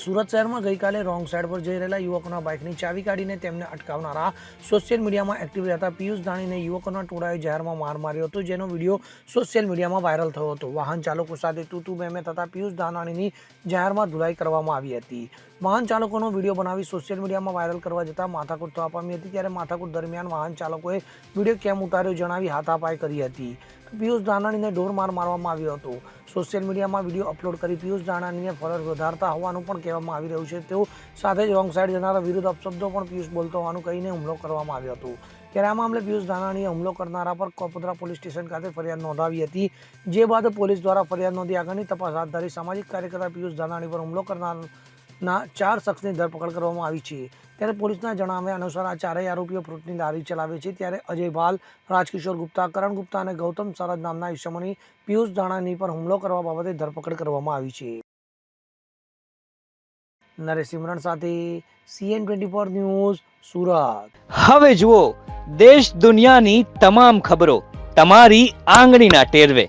સુરત શહેરમાં ગઈકાલે wrong side પર જઈ રહેલા યુવકોના બાઇકની ચાવી કાઢીને તેમને અટકાવનારા સોશિયલ મીડિયામાં એક્ટિવ રહેતા પિયુષ દાણીને યુવકોના ટોળાએ જાહેરમાં માર માર્યો હતો, જેનો વીડિયો સોશિયલ મીડિયામાં વાયરલ થયો હતો. વાહન ચાલકો સાથે તૂતુ મેમે થતા પિયુષ દાનાણીની જાહેરમાં ધુલાઈ કરવામાં આવી હતી. વાહન ચાલકોનો વીડિયો બનાવી સોશિયલ મીડિયામાં વાયરલ કરવા જતાં માથાકૂટ થવા પામી હતી, ત્યારે માથાકૂટ દરમિયાન વાહન ચાલકોએ વીડિયો કેમ ઉતાર્યો જણાવી હાથાપાઈ કરી હતી. પિયુષ દાનાણીને ઢોર માર મારવામાં આવ્યો હતો. સોશિયલ મીડિયામાં વીડિયો અપલોડ કરી પિયુષ દાણાનીને ફરજ વધારતા હોવાનું પણ કહેવામાં આવી રહ્યું છે. તેઓ સાથે જ રોંગ સાઈડ જનારા વિરુદ્ધ અપશબ્દો પણ પિયુષ બોલતો હોવાનું કહીને હુમલો કરવામાં આવ્યો હતો. ત્યારે આ મામલે પિયુષ દાનાણીએ હુમલો કરનારા પર કોપોદરા પોલીસ સ્ટેશન ખાતે ફરિયાદ નોંધાવી હતી. જે બાદ પોલીસ દ્વારા ફરિયાદ નોંધી આગળની તપાસ હાથ ધરી સામાજિક કાર્યકર્તા પિયુષ દાનાણી પર હુમલો કરનારના ચાર શખ્સની ધરપકડ કરવામાં આવી છે. ત્યારે પોલીસના જણાવ્યા અનુસાર આ ચારેય આરોપીઓ ફ્રૂટની લારી ચલાવે છે. ત્યારે અજય ભાલ, રાજકિશોર ગુપ્તા, કરણ ગુપ્તા અને ગૌતમ સરદ નામના ઈસમોની પિયુષ દાણાની પર હુમલો કરવા બાબતે ધરપકડ કરવામાં આવી છે. નરેશ સિમરણ સાથે સીએન ટ્વેન્ટી ન્યૂઝ, સુરત. હવે જુઓ, દેશ દુનિયાની તમામ ખબરો તમારી આંગળીના ટેરવે.